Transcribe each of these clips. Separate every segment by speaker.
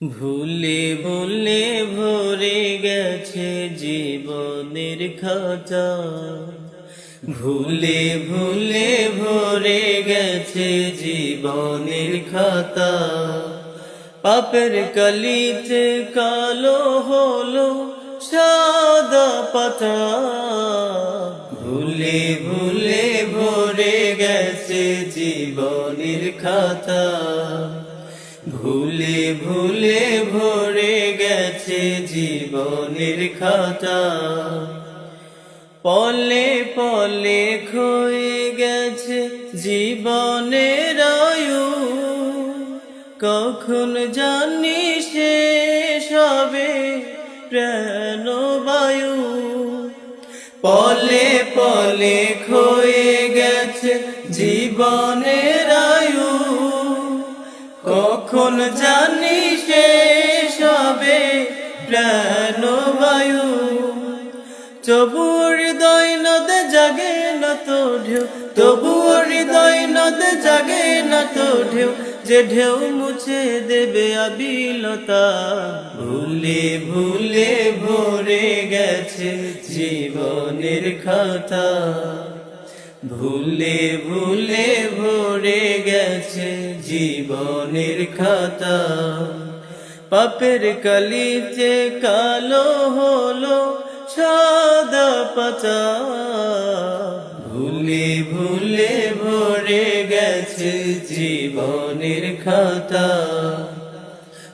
Speaker 1: ভুলে ভুলে ভরে গেছে জীবনের খাতা ভুলে ভুলে ভরে গেছে জীবনের খাতা পাপের কলিতে কালো হলো সাদা পাতা। ভুলে ভুলে ভরে গেছে জীবনের খাতা ভুলে ভুলে ভরে গেছে জীবনের খাতা। পলে পলে খয়ে গেছে জীবনের আয়ু। কখন জানি শেষ হবে প্রাণবায়ু পলে পলে খয়ে গেছে জীবনের কখন জানি শেষ হবে প্রাণবায়ু? তবু হৃদয় নদ জাগে না তো ঢেউ, তবু হৃদয় নদ জাগে না তো ঢেউ, যে ঢেউ মুছে দেবে আবিলতা। ভুলে ভুলে ভরে গেছে জীবনের খাতা। ভুলে ভুলে ভরে গেছে জীবনের খাতা। পাপের কালিতে কালো হলো সাদা পাতা। ভুলে ভুলে ভরে গেছে জীবনের খাতা।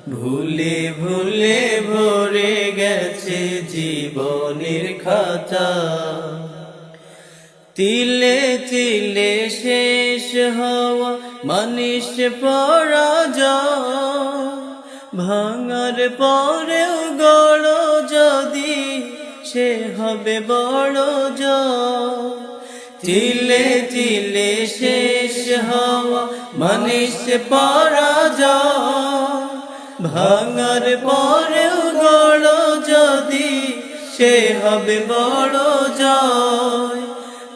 Speaker 1: ভুলে ভুলে ভরে গেছে জীবনের খাতা। তিলে তিলে শেষ হওয়া মানিস পরা যা ভাঙার পরেও গড় যদি সে হবে বড় যা তিলে তিলে শেষ হওয়া মানিস পরা যা ভাঙার পরেও গড় যদি সে হবে বড় জয়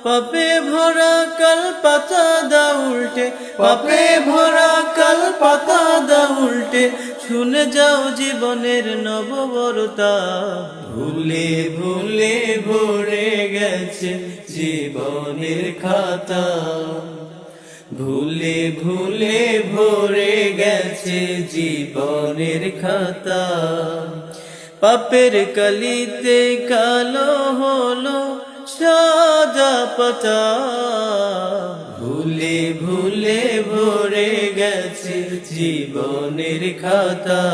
Speaker 1: পাপে ভরা কাল পাতা দা উল্টে, পাপে ভরা কাল পাতা দা উল্টে, শুনে যাও জীবনের নববরতা। ভুলে ভুলে ভরে গেছে জীবনের খাতা। ভুলে ভুলে ভরে গেছে জীবনের খাতা। পাপের কলিতে কালো হলো সাদা পাতা। ভুলে ভুলে ভরে গেছে জীবনের খাতা।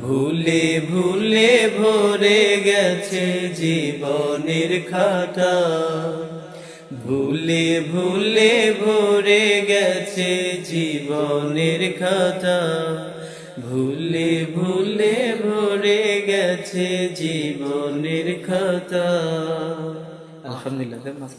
Speaker 1: ভুলে ভুলে ভরে গেছে জীবনের খাতা। ভুলে ভুলে ভরে গেছে জীবনের খাতা। ভুলে ভুলে ভরে গেছে জীবনের খাতা।
Speaker 2: familias de más.